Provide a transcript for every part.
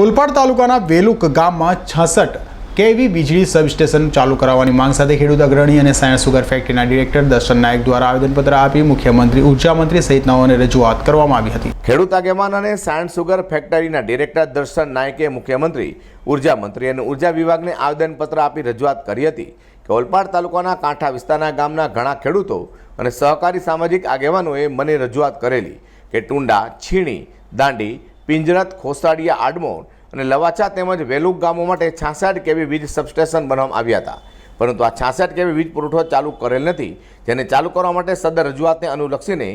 ઓલપાડ તાલુકાના વેલુક ગામમાં છસઠ કેવી વીજળી સબસ્ટેશન ચાલુ કરાવવાની માંગ સાથે ખેડૂત અગ્રણી અને સાયન્સ સુગર ફેક્ટરીના ડિરેક્ટર દર્શન નાયક દ્વારા આવેદનપત્ર આપી મુખ્યમંત્રી, ઊર્જા મંત્રી સહિતનાઓને રજૂઆત કરવામાં આવી હતી. ખેડૂત આગેવાન અને સાયન્સ સુગર ફેક્ટરીના ડિરેક્ટર દર્શન નાયકે મુખ્યમંત્રી, ઊર્જા મંત્રી અને ઊર્જા વિભાગને આવેદનપત્ર આપી રજૂઆત કરી હતી કે ઓલપાડ તાલુકાના કાંઠા વિસ્તારના ગામના ઘણા ખેડૂતો અને સહકારી સામાજિક આગેવાનોએ મને રજૂઆત કરેલી કે ટુંડા, છીણી, દાંડી પિંજરત, ખોસાડિયા, આડમોર અને લવાચા તેમજ વેલુક ગામો માટે છાસઠ કેવી વીજ સબસ્ટેશન બનાવવામાં આવ્યા હતા. પરંતુ આ છાસઠ કેવી વીજ પુરવઠો ચાલુ કરેલ નથી. જેને ચાલુ કરવા માટે સદર રજૂઆતને અનુલક્ષીને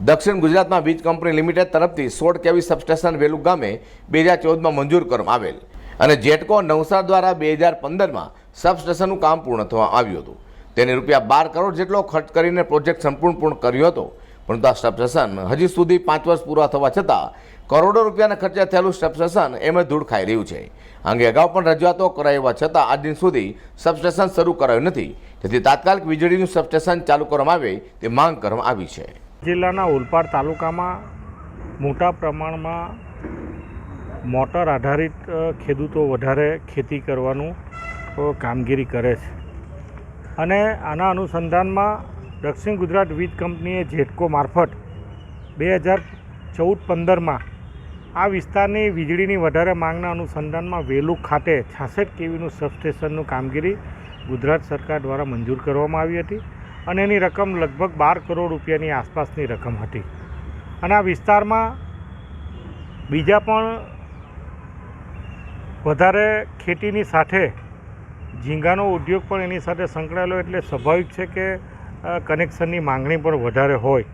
દક્ષિણ ગુજરાતમાં વીજ કંપની લિમિટેડ તરફથી સોળ કેવી સબસ્ટેશન વેલુક ગામે બે હજાર ચૌદમાં મંજૂર કરવામાં આવેલ. અને જેટકો નવસાર દ્વારા બે હજાર પંદરમાં સબસ્ટેશનનું કામ પૂર્ણ થવા આવ્યું હતું. તેને રૂપિયા બાર કરોડ જેટલો ખર્ચ કરીને પ્રોજેક્ટ સંપૂર્ણ પૂર્ણ કર્યો હતો. પરંતુ આ સબસ્ટેશન હજી સુધી પાંચ વર્ષ પૂરા થવા છતાં કરોડો રૂપિયાના ખર્ચે થયેલું સબસ્ટેશન એમ ધૂળ ખાઈ રહ્યું છે. અંગે અગાઉ પણ રજૂઆતો કરાવ્યા છતાં આજ દિન સુધી સબસ્ટેશન શરૂ કરાયું નથી. જેથી તાત્કાલિક વીજળીનું સબસ્ટેશન ચાલુ કરવામાં આવે તે માંગ કરવામાં આવી છે. જિલ્લાના ઓલપાડ તાલુકામાં મોટા પ્રમાણમાં મોટર આધારિત ખેડૂતો વધારે ખેતી કરવાનું કામગીરી કરે છે. અને આના અનુસંધાનમાં દક્ષિણ ગુજરાત વીજ કંપનીએ જેટકો મારફત બે હજાર ચૌદ પંદરમાં આ વિસ્તારની વીજળીની વધારે માંગના અનુસંધાનમાં વેલુક ખાતે છાસઠ કેવીનું સબસ્ટેશનનું કામગીરી ગુજરાત સરકાર દ્વારા મંજૂર કરવામાં આવી હતી અને એની રકમ લગભગ બાર કરોડ રૂપિયાની આસપાસની રકમ હતી. અને આ વિસ્તારમાં બીજા પણ વધારે ખેતીની સાથે ઝીંગાનો ઉદ્યોગ પણ એની સાથે સંકળાયેલો એટલે સ્વાભાવિક છે કે કનેક્શનની માંગણી પણ વધારે હોય.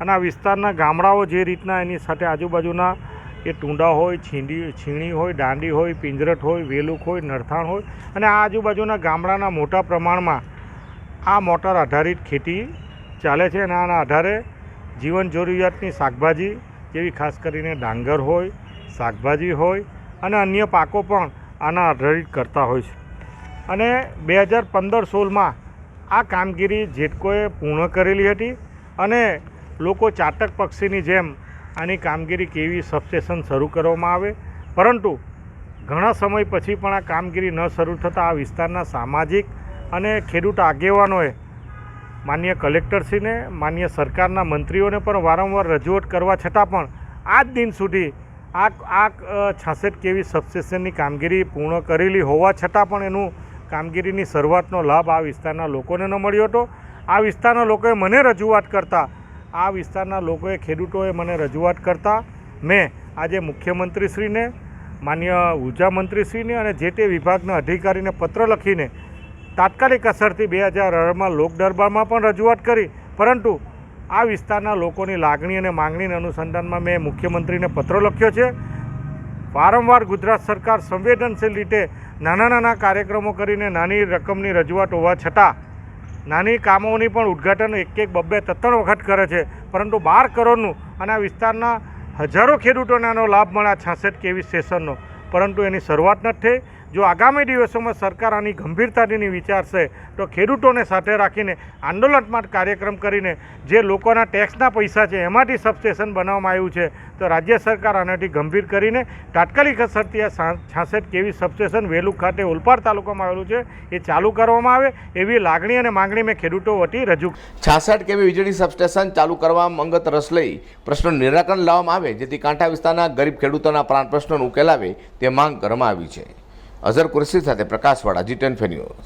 અને આ વિસ્તારના ગામડાઓ જે રીતના એની સાથે આજુબાજુના એ ટુંડા હોય, છીંડી, છીણી હોય, દાંડી હોય, પિંજરટ હોય, વેલુક હોય, નરથાણ હોય અને આ આજુબાજુના ગામડાના મોટા પ્રમાણમાં આ મોટર આધારિત ખેતી ચાલે છે અને આના આધારે જીવન જરૂરિયાતની શાકભાજી જેવી ખાસ કરીને ડાંગર હોય, શાકભાજી હોય અને અન્ય પાકો પણ આના આધારિત કરતા હોય છે. અને બે હજાર પંદર સોળમાં આ કામગીરી જેટકોએ પૂર્ણ કરેલી હતી અને લોકો ચાતક પક્ષીની જેમ આની કામગીરી કેવી સબસ્ટેશન શરૂ કરવામાં આવે, પરંતુ ઘણા સમય પછી પણ આ કામગીરી ન શરૂ થતાં આ વિસ્તારના સામાજિક અને ખેડૂત આગેવાનોએ માન્ય કલેક્ટરશ્રીને, માન્ય સરકારના મંત્રીઓને પણ વારંવાર રજૂઆત કરવા છતાં પણ આજ દિન સુધી આ આ છાસઠ કેવી સબસ્ટેશનની કામગીરી પૂર્ણ કરેલી હોવા છતાં પણ એનું કામગીરીની શરૂઆતનો લાભ આ વિસ્તારના લોકોને ન મળ્યો હતો. આ વિસ્તારના લોકોએ મને રજૂઆત કરતાં, આ વિસ્તારના લોકોએ ખેડૂતોએ મને રજૂઆત કરતાં, મેં આજે મુખ્યમંત્રીશ્રીને, માન્ય ઊર્જા મંત્રીશ્રીને અને જે તે વિભાગના અધિકારીને પત્ર લખીને તાત્કાલિક અસરથી બે હજાર અઢારમાં લોક દરબારમાં પણ રજૂઆત કરી. પરંતુ આ વિસ્તારના લોકોની લાગણી અને માંગણીના અનુસંધાનમાં મેં મુખ્યમંત્રીને પત્ર લખ્યો છે. વારંવાર ગુજરાત સરકાર સંવેદનશીલ રીતે નાના નાના કાર્યક્રમો કરીને નાની રકમની રજૂઆત હોવા છતાં નાની કામોની પણ ઉદ્ઘાટન એક એક બબ્બે ત્રણ વખત કરે છે. પરંતુ બાર કરોડનું અને આ વિસ્તારના હજારો ખેડૂતોને આનો લાભ મળ્યા છાસઠ કેવી સેશનનો. પરંતુ એની શરૂઆત નથી થઈ. જો આગામી દિવસોમાં સરકાર આની ગંભીરતાથી વિચારશે તો ખેડૂતોને સાથે રાખીને આંદોલનાત્મક કાર્યક્રમ કરીને જે લોકોના ટેક્સના પૈસા છે, એમાંથી સબસ્ટેશન બનાવવામાં આવ્યું છે, તો રાજ્ય સરકાર આનાથી ગંભીર કરીને તાત્કાલિક અસરથી આ છાસઠ કેવી સબસ્ટેશન વેલુક ખાતે ઓલપાડ તાલુકામાં આવેલું છે, એ ચાલુ કરવામાં આવે, એવી લાગણી અને માંગણી મેં ખેડૂતો વતી રજૂ છાસઠ કેવી વીજળી સબસ્ટેશન ચાલુ કરવામાં અંગત રસ લઈ પ્રશ્નનું નિરાકરણ લાવવામાં આવે, જેથી કાંઠા વિસ્તારના ગરીબ ખેડૂતોના પ્રાણ પ્રશ્નોનું ઉકેલ તે માંગ કરવામાં આવી છે. અઝર કુરેશી સાથે પ્રકાશવાળા જી ટેન ન્યૂઝ